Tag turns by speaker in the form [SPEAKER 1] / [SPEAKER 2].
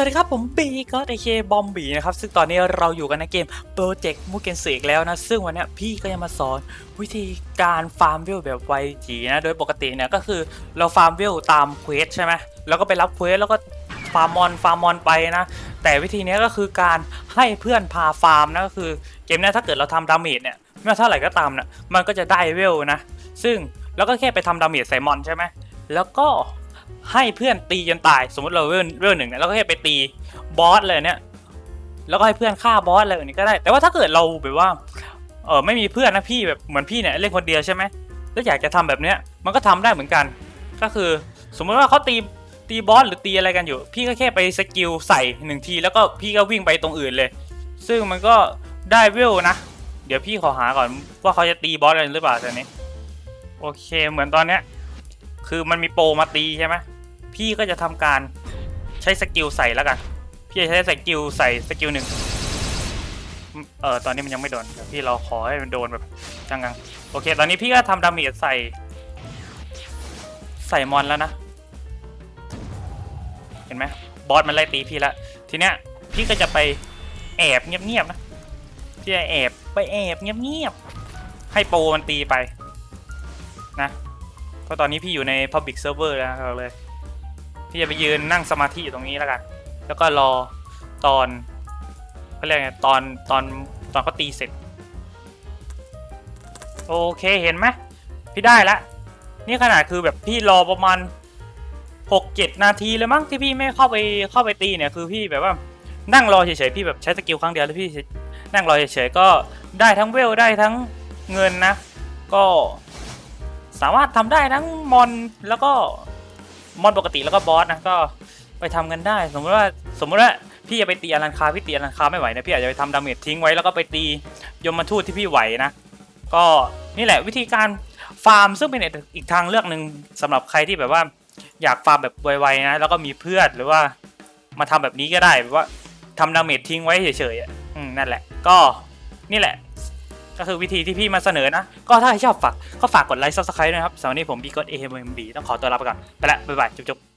[SPEAKER 1] วัสดีครับผมบีก็ไอเคบอมบีนะครับ ซึ่งตอนนี้เราอยู่กันในเกมโปรเจกต์มูเกนสึอีกแล้วนะ ซึ่งวันนี้พี่ก็จะมาสอนวิธีการฟาร์มวิวแบบไวจีนะ โดยปกติเนี่ยก็คือเราฟาร์มวิวตามเควสใช่ไหมแล้วก็ไปรับเควสแล้วก็ฟาร์มมอนฟาร์มมอนไปนะ แต่วิธีนี้ก็คือการให้เพื่อนพาฟาร์มนะก็คือเกมนี้ถ้าเกิดเราทำดาเมจเนี่ยไม่ว่าเท่าไหร่ก็ตามนะมันก็จะได้เวลนะ ซึ่งแล้วก็แค่ไปทำดาเมจใส่มอนใช่ไหมแล้วก็ ให้เพื่อนตีจนตาย สมมติเราเวลเวลหนึ่งเนี่ยเราก็แค่ไปตีบอสเลยเนี่ยแล้วก็ให้เพื่อนฆ่าบอสอะไรแบบนี้ก็ได้ แต่ว่าถ้าเกิดเราแบบว่าเออไม่มีเพื่อนนะพี่แบบเหมือนพี่เนี่ยเล่นคนเดียวใช่ไหมแล้วอยากจะทำแบบเนี้ยมันก็ทำได้เหมือนกัน ก็คือ สมมติว่าเขาตีตีบอสหรือตีอะไรกันอยู่ พี่ก็แค่ไปสกิลใส่หนึ่งที แล้วก็พี่ก็วิ่งไปตรงอื่นเลย ซึ่งมันก็ได้เวลนะ เดี๋ยวพี่ขอหาก่อนว่าเขาจะตีบอสกันหรือเปล่าตอนนี้ โอเคเหมือนตอนเนี้ย คือมันมีโปรมาตีใช่ไหมพี่ก็จะทำการใช้สกิลใส่แล้วกัน พี่จะใช้สกิลใส่สกิลหนึ่งเออตอนนี้มันยังไม่โดนเดี๋ยวพี่เราขอให้มันโดนแบบจังๆโอเค ตอนนี้พี่ก็ทำดาเมจใส่ ใส่มอนแล้วนะ เห็นไหมบอสมันไล่ตีพี่ล้วทีเนี้ยพี่ก็จะไปแอบเงียบๆนะพี่จะแอบไปแอบเงียบๆให้โปรมันตีไป นะ เพราะตอนนี้พี่อยู่ใน Public Server แล้วนะครับเลย พี่จะไปยืนนั่งสมาธิอยู่ตรงนี้แล้วกัน แล้วก็รอตอนเขาเรียกไงตอนตอนตอนเขาตีเสร็จ โอเคเห็นไหมพี่ได้ละ นี่ขนาดคือแบบพี่รอประมาณหกเจ็ดนาทีเลยมั้งที่พี่ไม่เข้าไปเข้าไปตีเนี่ยคือพี่แบบว่านั่งรอเฉยๆพี่แบบใช้สกิลครั้งเดียวแล้วพี่นั่งรอเฉยๆก็ได้ทั้งเวลได้ทั้งเงินนะ ก็ สามารถทำได้ทั้งมอนแล้วก็มอนปกติแล้วก็บอสนะก็ไปทำกันได้ สมมติว่าสมมติว่าพี่จะไปตีอลันคาพี่ตีอลันคาไม่ไหวนะพี่อาจจะไปทำดาเมจทิ้งไว้แล้วก็ไปตียมทูตที่พี่ไหวนะก็นี่แหละวิธีการฟาร์มซึ่งเป็นอีกทางเลือกหนึ่งสำหรับใครที่แบบว่าอยากฟาร์มแบบไวๆนะแล้วก็มีเพื่อนหรือว่ามาทำแบบนี้ก็ได้แบบว่าทำดาเมจทิ้งไว้เฉยๆอะอืมนั่นแหละ ก็นี่แหละ ก็คือวิธีที่พี่มาเสนอนะ ก็ถ้าใครชอบฝากก็ฝากกดไลค์ซับสไครต์ด้วยนะครับสำหรับวันนี้ผมบีกดเอ็มบีต้องขอตัวลาไปก่อน ไปละ บ๊ายบาย จุ๊บ